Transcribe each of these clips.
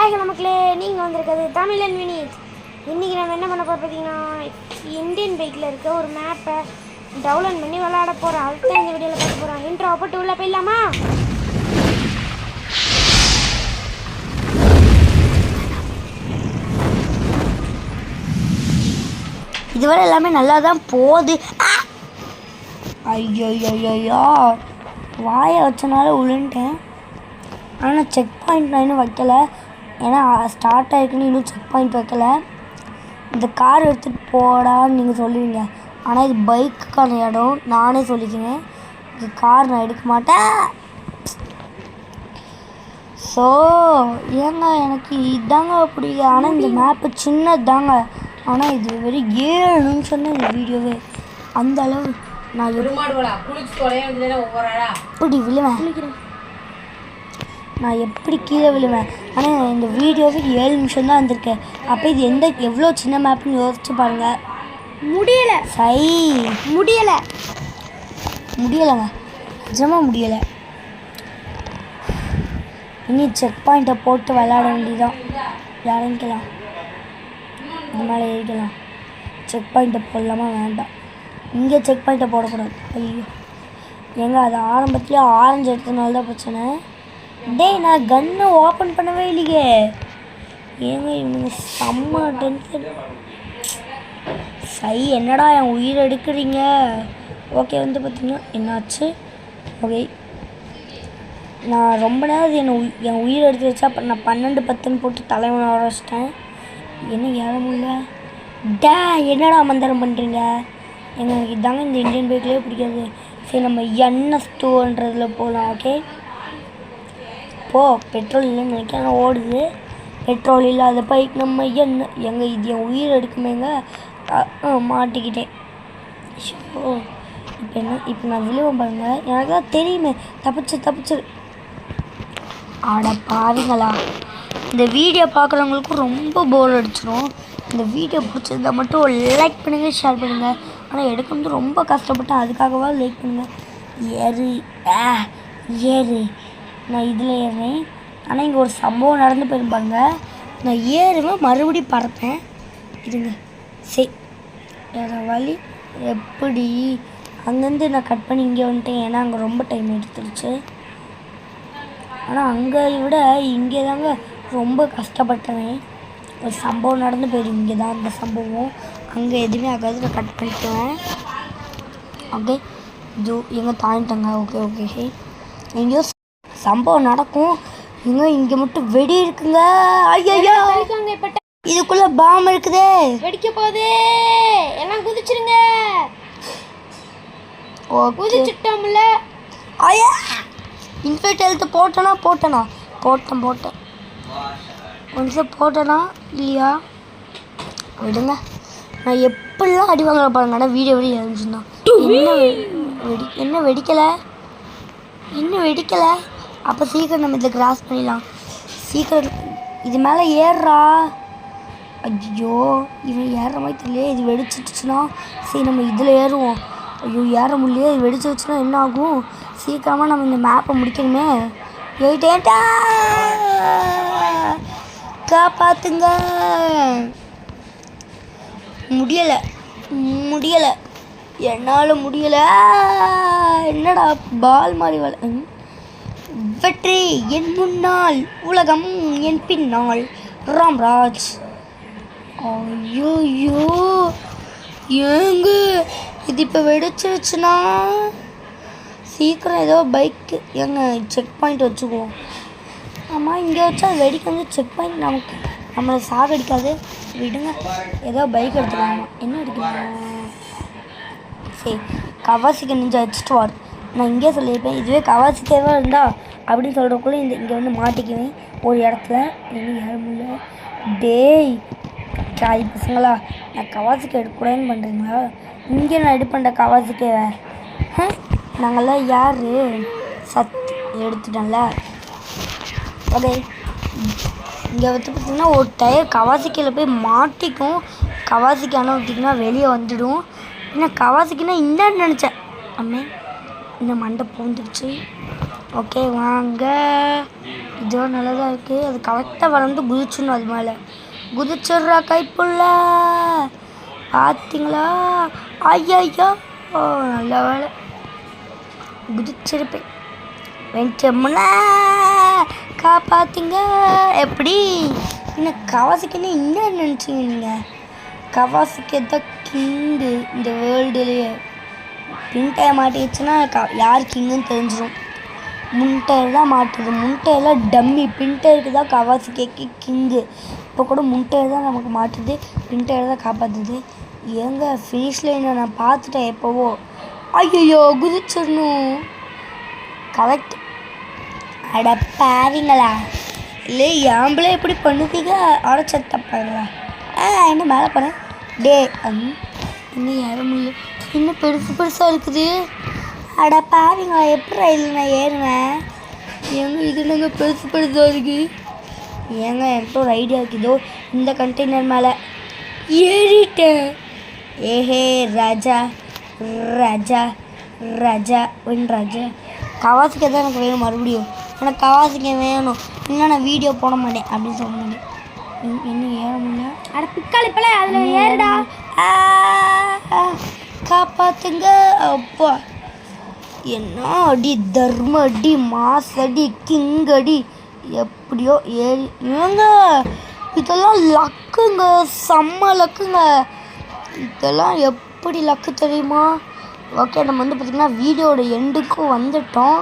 Hi மக்களே நீங்கள் வந்திருக்கிறது தமிழன் வினீத். இன்றைக்கி நம்ம என்ன பண்ண போகிறோம் பார்த்தீங்கன்னா இந்தியன் பைக்கில் இருக்க ஒரு மேப்பை டவுன்லோட் பண்ணி விளையாட போகிறோம் அடுத்த இந்த வீடியோவில் பார்க்க போகிறோம் இன்ட்ரோ போட்டு உள்ளே போயிடலாமா? இதுவரை எல்லாமே நல்லா தான் போகுது. ஐயோ ஐயோ வாயை வச்சனால உளுன்ட்டேன் ஆனால் செக் பாயிண்ட் நான் இன்னும் வைக்கலை. ஏன்னா ஸ்டார்ட் ஆகிருக்குன்னு இன்னும் செக் பாயிண்ட் வைக்கல. இந்த கார் எடுத்துகிட்டு போடான்னு நீங்கள் சொல்லுவீங்க. ஆனால் இது பைக்குக்கான இடம். நானே சொல்லிக்கிறேன். இது கார் நான் எடுக்க மாட்டேன். ஸோ ஏங்க எனக்கு இதாங்க பிடிக்கும் ஆனால் இந்த மேப்பு சின்னதாங்க. ஆனால் இது வெறும் ஏழு நிமிஷம் தான் இந்த வீடியோவே. அந்த அளவு நான் எப்படி விழுவேன். நான் எப்படி கீழே விழுவேன்? ஆனால் இந்த வீடியோவே ஏழு நிமிஷம் தான் வந்திருக்கேன் அப்போ இது எந்த எவ்வளோ சின்ன மேப்னு யோசிச்சு பாருங்க. முடியலை. சை. முடியலை. முடியலைங்க. நிஜமாக முடியலை. இனி செக் பாயிண்ட்டை போட்டு விளையாட வேண்டியதான் இறங்கிக்கலாம் இது மேலே ஏறிக்கலாம் செக் பாயிண்ட்டை போடலாமா? வேண்டாம். இங்கே செக் பாயிண்ட்டை போடக்கூடாது. ஐயோ. ஏங்க அது ஆரம்பத்துலேயே ஆரஞ்சு எடுத்தனால தான் பிரச்சனை. டேய் நான் கன்னை ஓப்பன் பண்ணவே இல்லையே. ஏங்க இவனுங்க செம்ம டென்ஷன் சை என்னடா என் உயிர் எடுக்கிறீங்க? ஓகே வந்து பார்த்தீங்கன்னா என்னாச்சு? ஓகே நான் ரொம்ப நேரம் என்னை உயி என் உயிர் எடுத்து வச்சா அப்புறம் நான் பன்னெண்டு பத்துன்னு போட்டு தலைவனை வர வச்சிட்டேன் என்ன ஏற முடியல டே என்னடா மந்திரம் பண்ணுறீங்க எங்களுக்கு இதாங்க இந்த இந்தியன் பைக்லேயே பிடிக்காது. சரி நம்ம என்ன ஸ்டோன்றதில் போகலாம் ஓகே போ பெட்ரோல் இல்லைன்னு நினைக்கிறேன். ஓடுது. பெட்ரோல் இல்லாத பைக் நம்ம என்ன? எங்க இது? என் உயிர் எடுக்குமேங்க? மாட்டிக்கிட்டேன். ஷோ இப்போ என்ன? இப்போ நான் விழுவேன் பாருங்க. எனக்கு தான் தெரியுமே. தப்பிச்சு தப்பிச்சு. ஆட பாருங்களா இந்த வீடியோ பார்க்குறவங்களுக்கும் ரொம்ப போர் அடிச்சிடும் இந்த வீடியோ பிடிச்சிருந்தா மட்டும் லைக் பண்ணுங்கள் ஷேர் பண்ணுங்கள் ஆனால் எடுக்க ரொம்ப கஷ்டப்பட்டேன் அதுக்காகவா லைக் பண்ணுங்கள் ஏறு. ஆ ஏறு. நான் இதில் ஏறினேன். ஆனால் இங்கே ஒரு சம்பவம் நடந்து போயிருப்பாங்க நான் ஏறுவேன் மறுபடியும் பறப்பேன். இருங்க. சரி வேறு வழி எப்படி? அங்கேருந்து நான் கட் பண்ணி இங்கே வந்துட்டேன். ஏன்னா அங்கே ரொம்ப டைம் எடுத்துருச்சு. ஆனால் அங்கே விட இங்கே தாங்க ரொம்ப கஷ்டப்பட்டவன் ஒரு சம்பவம் நடந்து போயிடும் இங்கே தான் அந்த சம்பவம். அங்கே எதுவுமே ஆகாது. நான் கட் பண்ணிக்குவேன். ஓகே இது எங்கே தாண்டிட்டேங்க ஓகே ஓகே எங்கேயோ சம்பவம் நடக்கும். எங்க இங்கே மட்டும் வெடி இருக்குங்க. ஐயோ இதுக்குள்ளே பாம் இருக்குதே. வெடிக்க போகுது. எல்லாம் குதிச்சிருங்க. ஓகே. குதிச்சிட்டோம்ல. ஐயா. இன்ஃபெக்ட் ஹெல்த் போட்டேனா போட்டேனா? போட்டேன் போட்டேன். நிமிஷம் போட்டேனா இல்லையா? விடுங்க. நான் எப்படிலாம் அடி வாங்குற பாருங்க. ஆனால் வீடியோ வெடி இருந்துச்சுன்னா என்ன வெடி என்ன வெடிக்கலை? என்ன வெடிக்கலை? அப்போ சீக்கிரம் நம்ம இதை கிராஸ் பண்ணிடலாம். சீக்கிரம் இது மேலே ஏறுறா. ஐயோ இவன் ஏறுற மாதிரி தெரியல இது வெடிச்சிட்டுச்சுன்னா சரி நம்ம இதில் ஏறுவோம். ஐயோ ஏற முடியலையே இது வெடிச்சிருச்சுன்னா என்ன ஆகும்? சீக்கிரமாக நம்ம இந்த மேப்பை முடிக்கணுமே. ஏட்டேட்டா காப்பாத்துங்க. முடியலை முடியலை. என்னால் முடியலை. என்னடா பால் மாதிரி வள வெற்றி என் முன்னால் உலகம் என் பின்னால். ராம்ராஜ். ஐயோயோ ஏங்க இது இப்போ வெடிச்சிருச்சுன்னா? சீக்கிரம் ஏதோ பைக்கு ஏங்க செக் பாயிண்ட் வச்சுக்குவோம். ஆமாம் இங்கே வச்சா வெடிக்க வந்து செக் பாயிண்ட் நமக்கு. நம்மளை சாகடிக்காது. விடுங்க ஏதோ பைக் எடுத்துக்கலாமா? என்ன எடுக்கலாம் சரி கவாசிக்கு நெஞ்சு வச்சுட்டு வார். நான் இங்கே சொல்லியிருப்பேன். இதுவே கவாசிக்கேவா இருந்தால் அப்படின்னு சொல்கிறக்குள்ளே இந்த இங்கே வந்து மாட்டிக்குவேன். ஒரு இடத்துல. என்ன யாரும் இல்லை. டேய் சாய் பசங்களா நான் கவாசிக்கு எடுக்கக்கூடாதுன்னு பண்ணுறீங்களா இங்கே நான் எடுப்பேன்டா கவாசிக்கேவை நாங்கள்லாம் யார்? சத் எடுத்துட்டேன்ல. ஓகே இங்கே வந்து பார்த்திங்கன்னா ஒரு டயர் கவாசிக்கையில் போய் மாட்டிக்கும். கவாசிக்கு ஆனால் விட்டிங்கன்னா வெளியே வந்துடும். ஏன்னா கவாசிக்குன்னா என்னன்னு நினச்சேன். அம்மே இந்த மண்டை பூந்துருச்சு. ஓகே வாங்க. இதோ நல்லதாக இருக்குது அது கரெக்டாக வளர்ந்து குதிச்சிடணும் அது மேலே. குதிச்சிடுறா கைப்புள்ள. பார்த்தீங்களா ஐயா ஓ நல்ல வேலை. குதிச்சிருப்பேன். வெஞ்சம்னா காப்பாத்துங்க. எப்படி? என்ன கவாசிக்குன்னு என்ன நினச்சிங்க நீங்கள் கவாசிக்கு தான் கிங்கு இந்த வேர்ல்டுலேயே பின்டையை மாட்டிடுச்சுன்னா கா யார் கிங்குன்னு தெரிஞ்சிடும் முன்டையர் தான் மாட்டுது. முன்டையெல்லாம் டம்மி. பின்டையருக்கு தான் கவாசி கேக்கு கிங்கு இப்போ கூட முன்டையர் தான் நமக்கு மாட்டுது. பின்டையர் தான் காப்பாற்றுது எங்க ஃபினிஷ் லைனை நான் பார்த்துட்டேன் எப்போவோ. ஐயோ குதிச்சிடணும். கரெக்ட் அட பாருங்களா இல்லை ஏம்பளே இப்படி பண்ணுதீங்க? அடைச்ச தப்பாங்களா ஆ என்ன மேலே போனேன் டே இன்னும் யாரும் இல்லை இன்னும் பெருசு பெருசாக இருக்குது? அட பாவிங்களா எப்படி ரயில் நான் ஏறுவேன் ஏங்க இது என்னங்க பெருசு பெருசாக இருக்கு? ஏங்க என்கிட்ட ஒரு ஐடியா இருக்குதோ இந்த கண்டெய்னர் மேலே ஏறிட்டேன். ஏஹே ராஜா ராஜா ராஜா ஒன் ராஜா. கவாசிக்க தான் எனக்கு வேணும் மறுபடியும். எனக்கு கவாசிக்க வேணும். இல்லை நான் வீடியோ போட மாட்டேன் அப்படின்னு சொன்னாங்க இன்- இன்னும் ஏற முடியல? அட பிக்காளி பிள்ளை அதில் ஏறுடா. காப்பாத்துங்க. அப்பா. என்ன அடி தர்ம அடி மாசடி கிங்கடி எப்படியோ ஏறி ஏங்க இதெல்லாம் லக்குங்க செம்ம லக்குங்க. இதெல்லாம் எப்படி லக்கு தெரியுமா? ஓகே நம்ம வந்து பார்த்திங்கன்னா வீடியோட எண்டுக்கும் வந்துட்டோம்.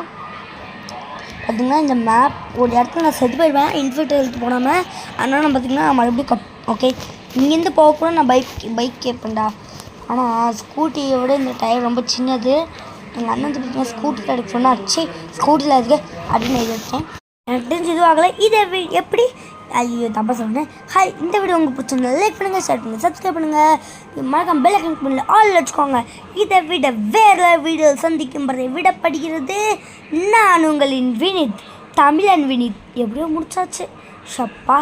பார்த்திங்கன்னா இந்த மேப் ஒரு இடத்துல நான் செத்து போயிடுவேன். இன்ஃபில்டர் எடுத்து போனாமல் அதனால் நான் பார்த்திங்கன்னா மறுபடியும் கப் ஓகே இங்கேருந்து போக கூட நான் பைக் பைக் கேட்பேன்டா ஆனால் ஸ்கூட்டியை விட இந்த டயர் ரொம்ப சின்னது. எங்கள் அண்ணன் வந்து ஸ்கூட்டியில் எடுக்க சொன்னால் ச்சே ஸ்கூட்டியில் இருக்கு அப்படின்னு எழுதி வச்சேன் எனக்கு தெரிஞ்சு இதுவாகலை இதை எப்படி? ஐயோ தப்பா சொன்னேன். ஹாய் இந்த வீடியோ உங்களுக்கு பிடிச்சிருந்தா லைக் பண்ணுங்கள் ஷேர் பண்ணுங்கள் சப்ஸ்கிரைப் பண்ணுங்கள் மறக்காம பெல் ஐக்கன் பண்ணல ஆல் வச்சுக்கோங்க. இதை விட வேறு வீடியோ சந்திக்கும் வரை விடப்படுகிறது நான் உங்களின் வினித் தமிழன் வினித். எப்படியோ முடிச்சாச்சு. ஷப்பா.